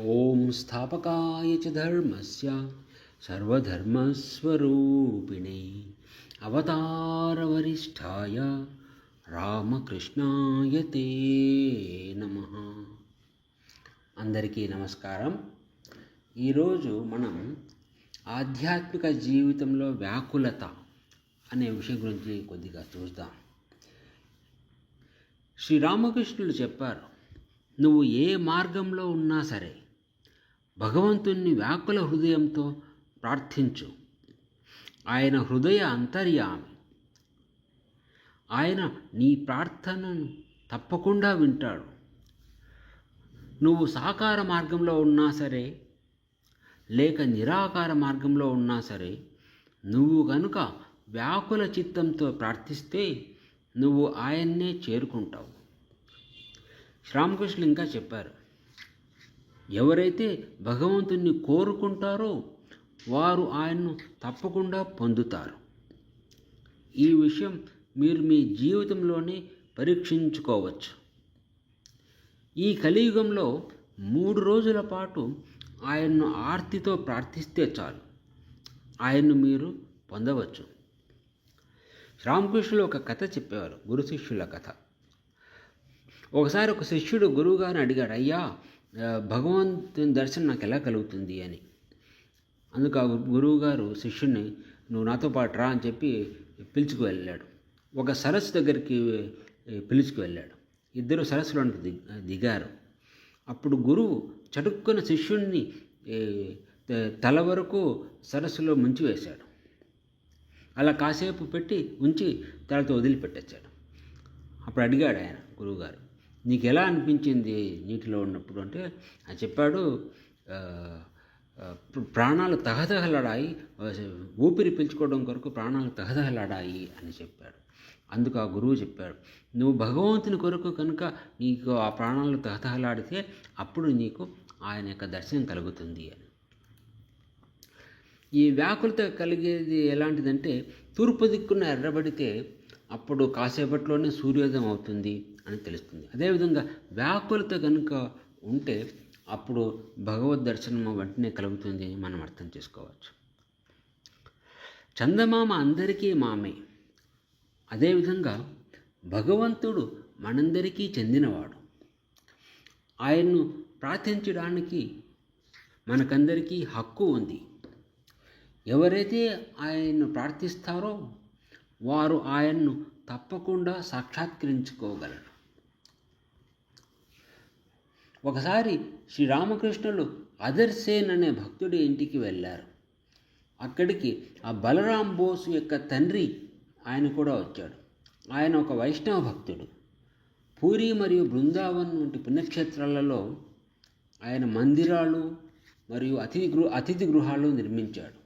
ఓం స్థాపకాయ చ ధర్మస్య సర్వధర్మస్వరూపిణే అవతారవరిష్టాయ రామకృష్ణాయ తే నమ. అందరికీ నమస్కారం. ఈరోజు మనం ఆధ్యాత్మిక జీవితంలో వ్యాకులత అనే విషయం గురించి కొద్దిగా చూద్దాం. శ్రీరామకృష్ణుడు చెప్పారు నువ్వు ఏ మార్గంలో ఉన్నా సరే భగవంతుణ్ణి వ్యాకుల హృదయంతో ప్రార్థించు. ఆయన హృదయ అంతర్యామి. ఆయన నీ ప్రార్థనను తప్పకుండా వింటాడు. నువ్వు సాకార మార్గంలో ఉన్నా సరే లేక నిరాకార మార్గంలో ఉన్నా సరే నువ్వు కనుక వ్యాకుల చిత్తంతో ప్రార్థిస్తే నువ్వు ఆయన్నే చేరుకుంటావు. శ్రీరామకృష్ణులు ఇంకా చెప్పారు ఎవరైతే భగవంతుణ్ణి కోరుకుంటారో వారు ఆయన్ను తప్పకుండా పొందుతారు. ఈ విషయం మీరు మీ జీవితంలోనే పరీక్షించుకోవచ్చు. ఈ కలియుగంలో మూడు రోజుల పాటు ఆయన్ను ఆర్తితో ప్రార్థిస్తే చాలు. ఆయన్ను మీరు పొందవచ్చు. రామకృష్ణులు ఒక కథ చెప్పేవారు గురు శిష్యుల కథ. ఒకసారి ఒక శిష్యుడు గురువుగారిని అడిగాడు అయ్యా భగవంతుని దర్శనం నాకు ఎలా కలుగుతుంది అని. అందుకు ఆ గురువుగారు శిష్యుడిని నువ్వు నాతో పాటు రా అని చెప్పి పిలుచుకు వెళ్ళాడు. ఒక సరస్సు దగ్గరికి పిలుచుకు వెళ్ళాడు. ఇద్దరు సరస్సులోనికి ది దిగారు. అప్పుడు గురువు చటుక్కున శిష్యుణ్ణి తల వరకు సరస్సులో ముంచి వేశాడు అలా కాసేపు పెట్టి ఉంచి తలతో వదిలిపెట్టేశాడు. అప్పుడు అడిగాడు ఆయన గురువుగారు నీకు ఎలా అనిపించింది నీటిలో ఉన్నప్పుడు? అంటే ఆయన చెప్పాడు ప్రాణాలు తహతహలాడాయి ఊపిరి పీల్చుకోవడం కొరకు ప్రాణాలు తహతహలాడాయి అని చెప్పాడు. అందుకు ఆ గురువు చెప్పాడు నువ్వు భగవంతుని కొరకు కనుక నీకు ఆ ప్రాణాలు తహతహలాడితే అప్పుడు నీకు ఆయన యొక్క దర్శనం కలుగుతుంది అని. ఈ వ్యాకులత కలిగేది ఎలాంటిదంటే తూర్పు దిక్కున ఎర్రబడితే అప్పుడు కాసేపట్లోనే సూర్యోదయం అవుతుంది. అని తెలుస్తుంది. అదేవిధంగా వ్యాకులత కనుక ఉంటే అప్పుడు భగవద్ దర్శనం వెంటనే కలుగుతుంది అని మనం అర్థం చేసుకోవచ్చు. చందమామ అందరికీ మామే. అదేవిధంగా భగవంతుడు మనందరికీ చెందినవాడు. ఆయన్ను ప్రార్థించడానికి మనకందరికీ హక్కు ఉంది. ఎవరైతే ఆయన్ను ప్రార్థిస్తారో వారు ఆయన్ను తప్పకుండా సాక్షాత్కరించుకోగలరు. ఒకసారి శ్రీరామకృష్ణులు అదర్సేన్ అనే భక్తుడి ఇంటికి వెళ్ళారు. అక్కడికి ఆ బలరాం బోసు యొక్క తండ్రి ఆయన కూడా వచ్చాడు. ఆయన ఒక వైష్ణవ భక్తుడు. పూరి మరియు బృందావన్ వంటి పుణ్యక్షేత్రాలలో ఆయన మందిరాలు మరియు అతిథి గృహ అతిథి గృహాలు నిర్మించాడు.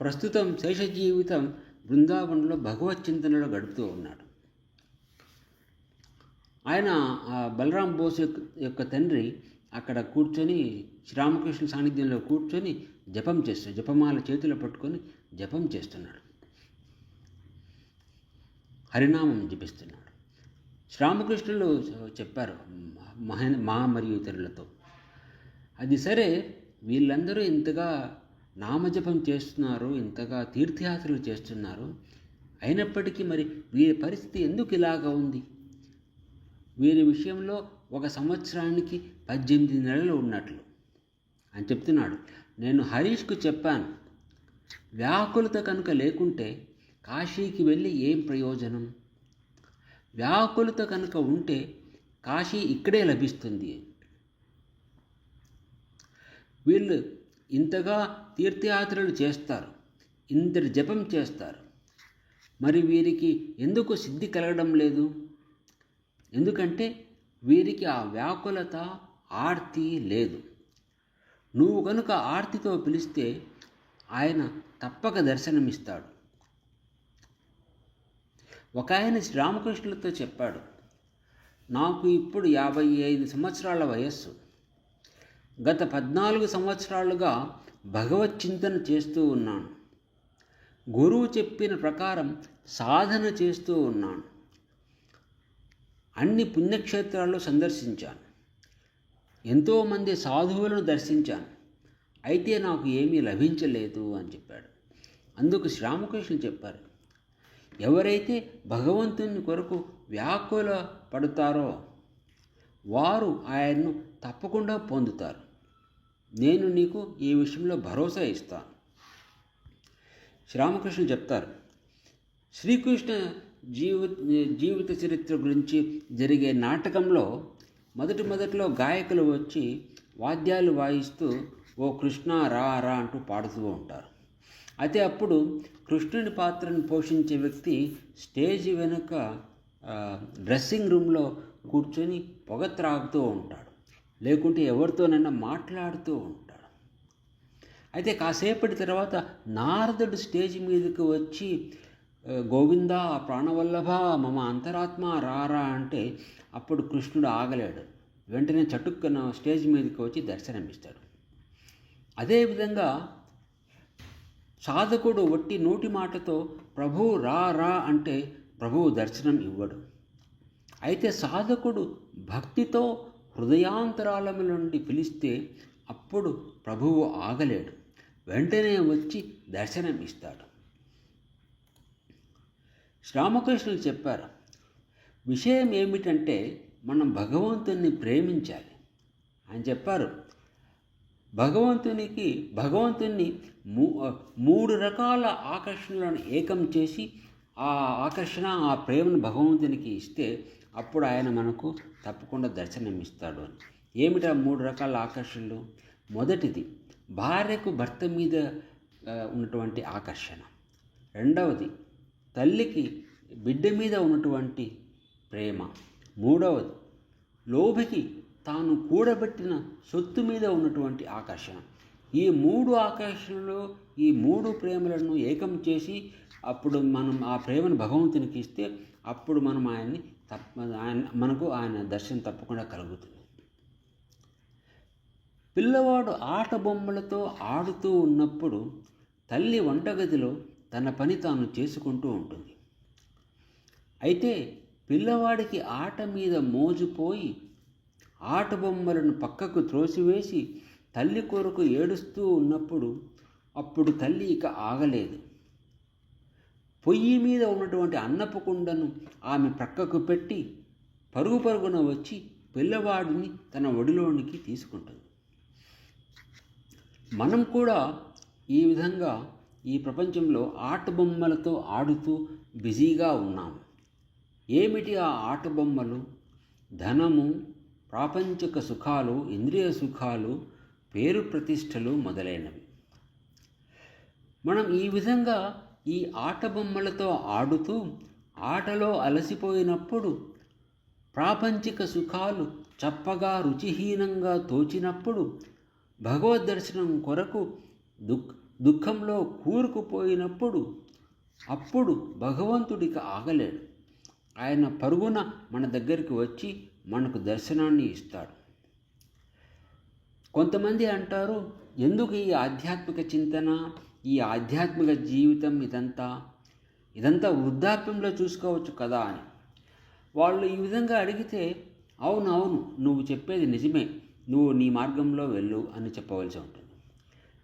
ప్రస్తుతం శేష జీవితం బృందావనంలో భగవత్ చింతనలో గడుపుతూ ఉన్నాడు. ఆయన బలరాం బోస్ యొక్క తండ్రి అక్కడ కూర్చొని శ్రీరామకృష్ణ సాన్నిధ్యంలో కూర్చొని జపం చేస్తాడు జపమాల చేతిలో పట్టుకొని జపం చేస్తున్నాడు. హరినామం జపిస్తున్నాడు. శ్రీరామకృష్ణులు చెప్పారు మహ మా మరియు ఇతరులతో అది సరే వీళ్ళందరూ ఇంతగా నామజపం చేస్తున్నారు ఇంతగా తీర్థయాత్రలు చేస్తున్నారు అయినప్పటికీ మరి వీరి పరిస్థితి ఎందుకు ఇలాగా ఉంది? వీరి విషయంలో ఒక సంవత్సరానికి పద్దెనిమిది నెలలు ఉన్నట్లు. అని చెప్తున్నాడు. నేను హరీష్కు చెప్పాను. వ్యాకులత కనుక లేకుంటే కాశీకి వెళ్ళి ఏం ప్రయోజనం? వ్యాకులత కనుక ఉంటే కాశీ ఇక్కడే లభిస్తుంది. వీళ్ళు ఇంతగా తీర్థయాత్రలు చేస్తారు. ఇంతటి జపం చేస్తారు. మరి వీరికి ఎందుకు సిద్ధి కలగడం లేదు? ఎందుకంటే వీరికి ఆ వ్యాకులత ఆర్తి లేదు. నువ్వు కనుక ఆర్తితో పిలిస్తే ఆయన తప్పక దర్శనమిస్తాడు. ఒక ఆయన శ్రీరామకృష్ణులతో చెప్పాడు నాకు ఇప్పుడు యాభై ఐదు సంవత్సరాల వయస్సు. గత పద్నాలుగు సంవత్సరాలుగా భగవత్ చింతన చేస్తూ ఉన్నాను. గురువు చెప్పిన ప్రకారం సాధన చేస్తూ ఉన్నాను. అన్ని పుణ్యక్షేత్రాల్లో సందర్శించాను. ఎంతోమంది సాధువులను దర్శించాను. అయితే నాకు ఏమీ లభించలేదు అని చెప్పాడు. అందుకు శ్రీరామకృష్ణులు చెప్పారు ఎవరైతే భగవంతుని కొరకు వ్యాకుల పడతారో వారు ఆయన్ను తప్పకుండా పొందుతారు. నేను నీకు ఈ విషయంలో భరోసా ఇస్తాను. శ్రీరామకృష్ణులు చెప్తారు శ్రీకృష్ణ జీవి జీవిత చరిత్ర గురించి జరిగే నాటకంలో మొదటి మొదట్లో గాయకులు వచ్చి వాద్యాలు వాయిస్తూ ఓ కృష్ణ రా రా అంటూ పాడుతూ ఉంటారు. అయితే అప్పుడు కృష్ణుని పాత్రను పోషించే వ్యక్తి స్టేజ్ వెనుక డ్రెస్సింగ్ రూమ్లో కూర్చొని పొగ త్రాగుతూ ఉంటాడు. లేకుంటే ఎవరితోనైనా మాట్లాడుతూ ఉంటాడు. అయితే కాసేపటి తర్వాత నారదుడు స్టేజ్ మీదకి వచ్చి గోవిందా ప్రాణవల్లభ మమ అంతరాత్మ రారా అంటే అప్పుడు కృష్ణుడు ఆగలేడు. వెంటనే చటుక్కున స్టేజ్ మీదకి వచ్చి దర్శనమిస్తాడు. అదేవిధంగా సాధకుడు వట్టి నోటి మాటతో ప్రభువు రా రా అంటే ప్రభువు దర్శనం ఇవ్వడు అయితే సాధకుడు భక్తితో హృదయాంతరాలము నుండి పిలిస్తే అప్పుడు ప్రభువు ఆగలేడు వెంటనే వచ్చి దర్శనం ఇస్తాడు శ్రామకృష్ణులు చెప్పారు విషయం ఏమిటంటే మనం భగవంతుణ్ణి ప్రేమించాలి. అని చెప్పారు భగవంతునికి భగవంతుణ్ణి మూ మూడు రకాల ఆకర్షణలను ఏకం చేసి ఆ ఆకర్షణ ఆ ప్రేమను భగవంతునికి ఇస్తే అప్పుడు ఆయన మనకు తప్పకుండా దర్శనం ఇస్తాడు అని. ఏమిటా మూడు రకాల ఆకర్షణలు? మొదటిది భార్యకు భర్త మీద ఉన్నటువంటి ఆకర్షణ. రెండవది తల్లికి బిడ్డ మీద ఉన్నటువంటి ప్రేమ. మూడవది లోభికి తాను కూడబెట్టిన సొత్తు మీద ఉన్నటువంటి ఆకర్షణ. ఈ మూడు ఆకర్షణలు ఈ మూడు ప్రేమలను ఏకం చేసి అప్పుడు మనం ఆ ప్రేమను భగవంతునికి ఇస్తే అప్పుడు మనం ఆయన్ని తప్ప ఆయన మనకు ఆయన దర్శనం తప్పకుండా కలుగుతుంది. పిల్లవాడు ఆట బొమ్మలతో ఆడుతూ ఉన్నప్పుడు తల్లి వంటగదిలో తన పని తాను చేసుకుంటూ ఉంటుంది. అయితే పిల్లవాడికి ఆట మీద మోజుపోయి ఆట బొమ్మలను పక్కకు త్రోసివేసి తల్లి కొరకు ఏడుస్తూ ఉన్నప్పుడు అప్పుడు తల్లి ఇక ఆగలేదు. పొయ్యి మీద ఉన్నటువంటి అన్నపు కుండను ఆమె ప్రక్కకు పెట్టి పరుగు పరుగున వచ్చి పిల్లవాడిని తన ఒడిలోనికి తీసుకుంటుంది. మనం కూడా ఈ విధంగా ఈ ప్రపంచంలో ఆట బొమ్మలతో ఆడుతూ బిజీగా ఉన్నాము ఏమిటి ఆ ఆట బొమ్మలు ధనము ప్రాపంచిక సుఖాలు ఇంద్రియ సుఖాలు పేరు ప్రతిష్టలు మొదలైనవి. మనం ఈ విధంగా ఈ ఆట బొమ్మలతో ఆడుతూ ఆటలో అలసిపోయినప్పుడు ప్రాపంచిక సుఖాలు చప్పగా రుచిహీనంగా తోచినప్పుడు భగవద్ దర్శనం కొరకు దుఃఖ దుఃఖంలో కూరుకుపోయినప్పుడు అప్పుడు భగవంతుడికి ఆగలేడు. ఆయన పరుగున మన దగ్గరికి వచ్చి మనకు దర్శనాన్ని ఇస్తాడు. కొంతమంది అంటారు ఎందుకు ఈ ఆధ్యాత్మిక చింతన ఈ ఆధ్యాత్మిక జీవితం ఇదంతా? ఇదంతా వృద్ధాప్యంలో చూసుకోవచ్చు కదా అని. వాళ్ళు ఈ విధంగా అడిగితే అవును అవును నువ్వు చెప్పేది నిజమే. నువ్వు నీ మార్గంలో వెళ్ళు అని చెప్పవలసి ఉంటుంది.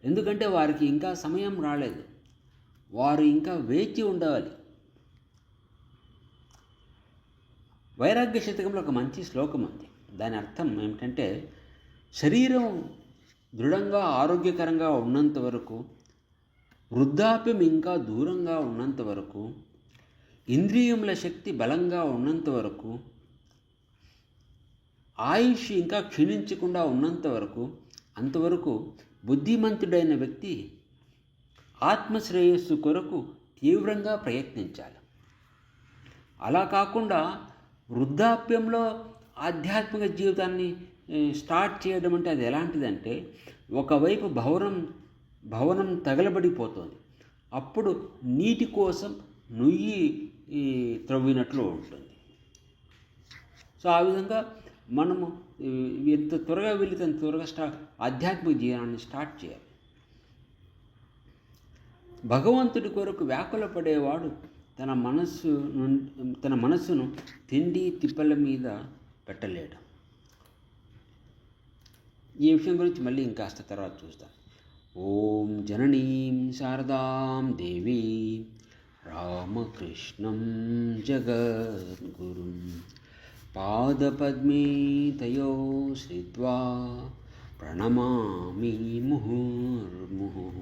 ఎందుకంటే వారికి ఇంకా సమయం రాలేదు. వారు ఇంకా వేచి ఉండాలి. వైరాగ్య శతకంలో ఒక మంచి శ్లోకం ఉంది. దాని అర్థం ఏమిటంటే శరీరం దృఢంగా ఆరోగ్యకరంగా ఉన్నంత వరకు వృద్ధాప్యం ఇంకా దూరంగా ఉన్నంత వరకు ఇంద్రియముల శక్తి బలంగా ఉన్నంత వరకు ఆయుష్ ఇంకా క్షీణించకుండా ఉన్నంత వరకు అంతవరకు బుద్ధిమంతుడైన వ్యక్తి ఆత్మశ్రేయస్సు కొరకు తీవ్రంగా ప్రయత్నించాలి. అలా కాకుండా వృద్ధాప్యంలో ఆధ్యాత్మిక జీవితాన్ని స్టార్ట్ చేయడం అంటే అది ఎలాంటిదంటే ఒకవైపు భవనం భవనం తగలబడిపోతుంది. అప్పుడు నీటి కోసం నుయ్యి త్రవ్వినట్లు ఉంటుంది. సో ఆ విధంగా మనము ఎంత త్వరగా వెళ్ళితే అంత త్వరగా స్టార్ట్ ఆధ్యాత్మిక జీవనాన్ని స్టార్ట్ చేయాలి. భగవంతుడి కొరకు వ్యాకుల పడేవాడు తన మనస్సు నుం- తన మనస్సును తిండి తిప్పల మీద పెట్టలేడు. ఈ విషయం గురించి మళ్ళీ ఇంకాస్త తర్వాత చూస్తాం. ఓం జననీం శారదాం దేవీ రామకృష్ణం జగద్గురుం पादपद्मे तयो श्रित्वा प्रणमामि मुहुर्मुहुः